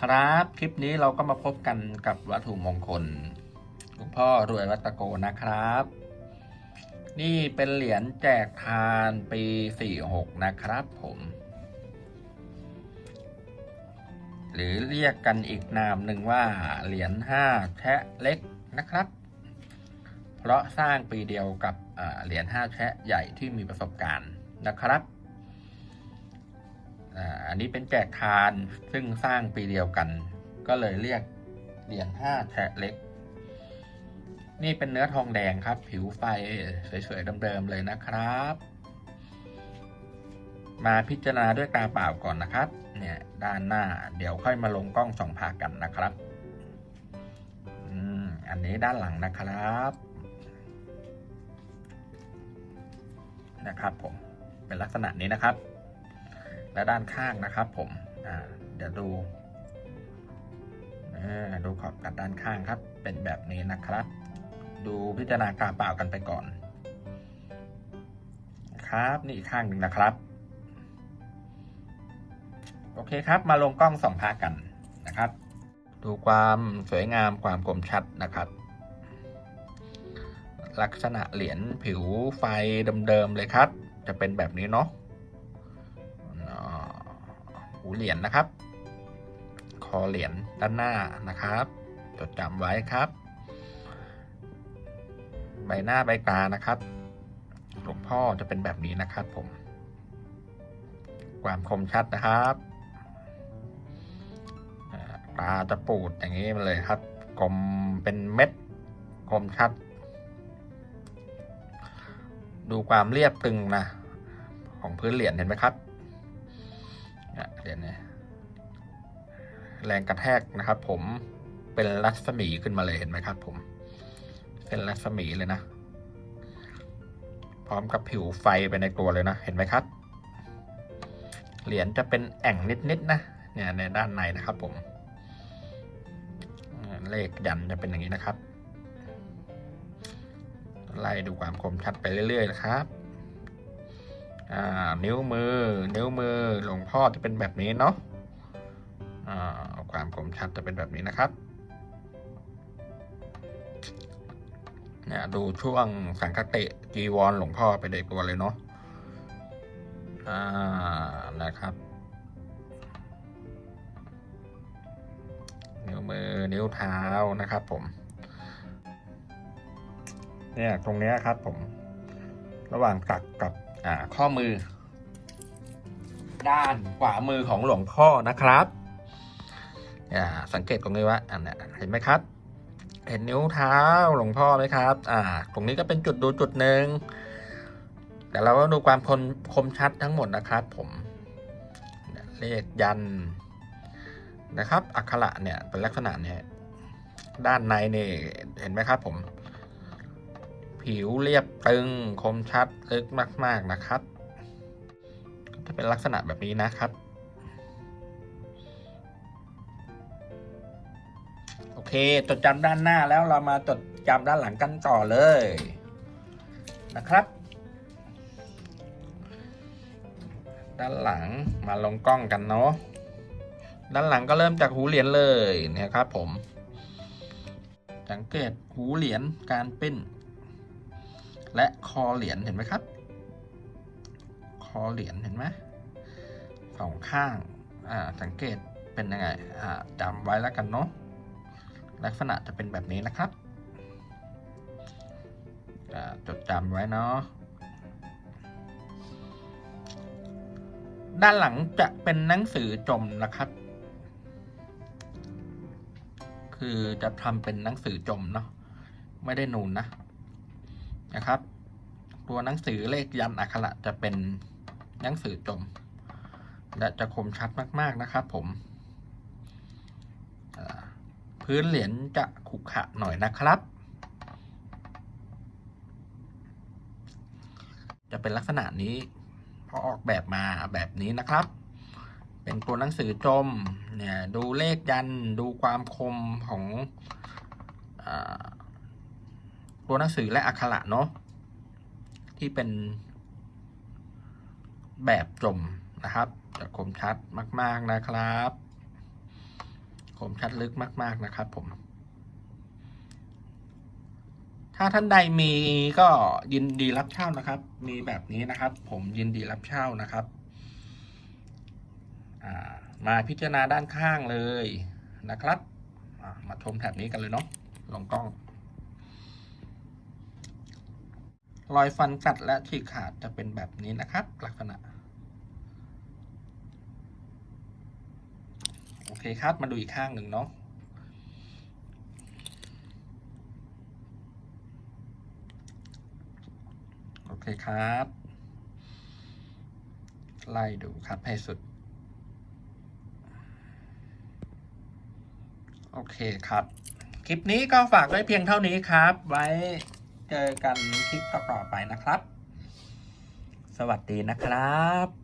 ครับ คลิปนี้เราก็มาพบกันกับวัตถุมงคลหลวงพ่อรวยวัตโกนะครับ นี่เป็นเหรียญแจกทานปี 46 นะครับผม หรือเรียกกันอีกนามหนึ่งว่าเหรียญ5แชะเล็กนะครับ เพราะสร้างปีเดียวกับเหรียญ5แชะใหญ่ที่มีประสบการณ์นะครับ อันนี้เป็นแจกทานซึ่งสร้างปีเดียวกัน ก็เลยเรียกเหรียญ5แชะเล็ก นี่เป็นเนื้อทองแดงครับ ผิวไฟสวยๆเดิมๆเลยนะครับ มาพิจารณาด้วยตาเปล่าก่อนนะครับ เนี่ยด้านหน้าเดี๋ยวค่อยมาลงกล้องส่องผ่ากันนะครับอืมอันนี้ด้านหลังนะครับนะครับผมเป็นลักษณะนี้นะครับ และด้านข้างนะครับผมเดี๋ยวดูดูขอบกัดด้านข้างครับ เป็นแบบนี้นะครับ ดูพิจารณากาเปล่ากันไปก่อน ครับนี่อีกข้างหนึ่งนะครับ โอเคครับมาลงกล้องสองพากันนะครับ ดูความสวยงามความคมชัดนะครับ ลักษณะเหรียญผิวไฟเดิมๆเลยครับ จะเป็นแบบนี้เนาะ เหรียญนะครับ คอเหรียญด้านหน้านะครับ จดจำไว้ครับ ใบหน้าใบตานะครับ หลวงพ่อจะเป็นแบบนี้นะครับผม ความคมชัดนะครับอ่าตาจะปูดอย่างนี้มาเลยครับกลมเป็นเม็ดคมชัด ดูความเรียบตึงนะของพื้นเหรียญเห็นไหมครับ เนี่ยเหรียญเนี่ยแรงกระแทกนะครับ ผมเป็นรัศมีขึ้นมาเลยเห็นไหมครับ ผม เป็นรัศมีเลยนะ พร้อมกับผิวไฟไปในตัวเลยนะ เห็นไหมครับ เหรียญจะเป็นแอ่งนิดๆนะ เนี่ยในด้านในนะครับ ผม เลขยันจะเป็นอย่างนี้นะครับ ไล่ดูความคมชัดไปเรื่อยๆนะครับ อ่านิ้วมือ นิ้วมือหลวงพ่อจะเป็นแบบนี้เนาะอ่าความคมชัดจะเป็นแบบนี้นะครับเนี่ยดูช่วงสังคติจีวรหลวงพ่อไปเด็กตัวเลยเนาะอ่านะครับ นิ้วมือนิ้วเท้านะครับผม เนี่ยตรงนี้ครับผม ระหว่างตักกับ อ่าข้อมือ ด้านขวามือของหลวงพ่อนะครับอ่าสังเกตตรงนี้ว่าอันเนี้เห็นไหมครับ เห็นนิ้วเท้าหลวงพ่อไหมครับ อ่า ตรงนี้ก็เป็นจุดดูจุดหนึ่งแต่เราก็ดูความคมคมชัดทั้งหมดนะครับ ผมเนี่ยเลขยันนะครับ อักขระเนี่ยเป็นลักษณะเนี่ยด้านในนี่เห็นไหมครับ ผม ผิวเรียบตึง คมชัด ลึกมาก ๆ นะครับ ก็จะเป็นลักษณะแบบนี้นะครับ โอเค จดจำด้านหน้าแล้วเรามาจดจำด้านหลังกันต่อเลยนะครับ ด้านหลังมาลงกล้องกันเนาะ ด้านหลังก็เริ่มจากหูเหรียญเลยเนี่ยครับผม สังเกตหูเหรียญการปิ้น และคอเหรียญเห็นไหมครับ คอเหรียญเห็นไหมสองข้างอ่าสังเกตเป็นยังไงอ่าจำไว้แล้วกันเนาะลักษณะจะเป็นแบบนี้นะครับอ่าจดจำไว้เนาะด้านหลังจะเป็นหนังสือจมนะครับ คือจะทำเป็นหนังสือจมเนาะไม่ได้นูนนะ นะครับ ตัวหนังสือเลขยันอักขระจะเป็นหนังสือจม และจะคมชัดมากๆนะครับ ผม พื้นเหรียญจะขุขะหน่อยนะครับ จะเป็นลักษณะนี้พอออกแบบมาแบบนี้นะครับ เป็นตัวหนังสือจมเนี่ยดูเลขยันดูความคมของอา ตัวหนังสือและอักขระเนาะที่เป็นแบบจมนะครับจะคมชัดมาก ๆนะครับ คมชัดลึกมาก ๆนะครับผม ถ้าท่านใดมีก็ยินดีรับเช่านะครับ มีแบบนี้นะครับ ผมยินดีรับเช่านะครับมาพิจารณาด้านข้างเลยนะครับ มาชมแถบนี้กันเลยเนาะลงกล้อง รอยฟันกัดและฉีกขาดจะเป็นแบบนี้นะครับ ลักษณะ โอเคครับ มาดูอีกข้างหนึ่งเนาะโอเคครับ ไล่ดูครับให้สุด โอเคครับ คลิปนี้ก็ฝากไว้เพียงเท่านี้ครับ ไว้ เจอกันคลิปต่อๆไปนะครับ สวัสดีนะครับ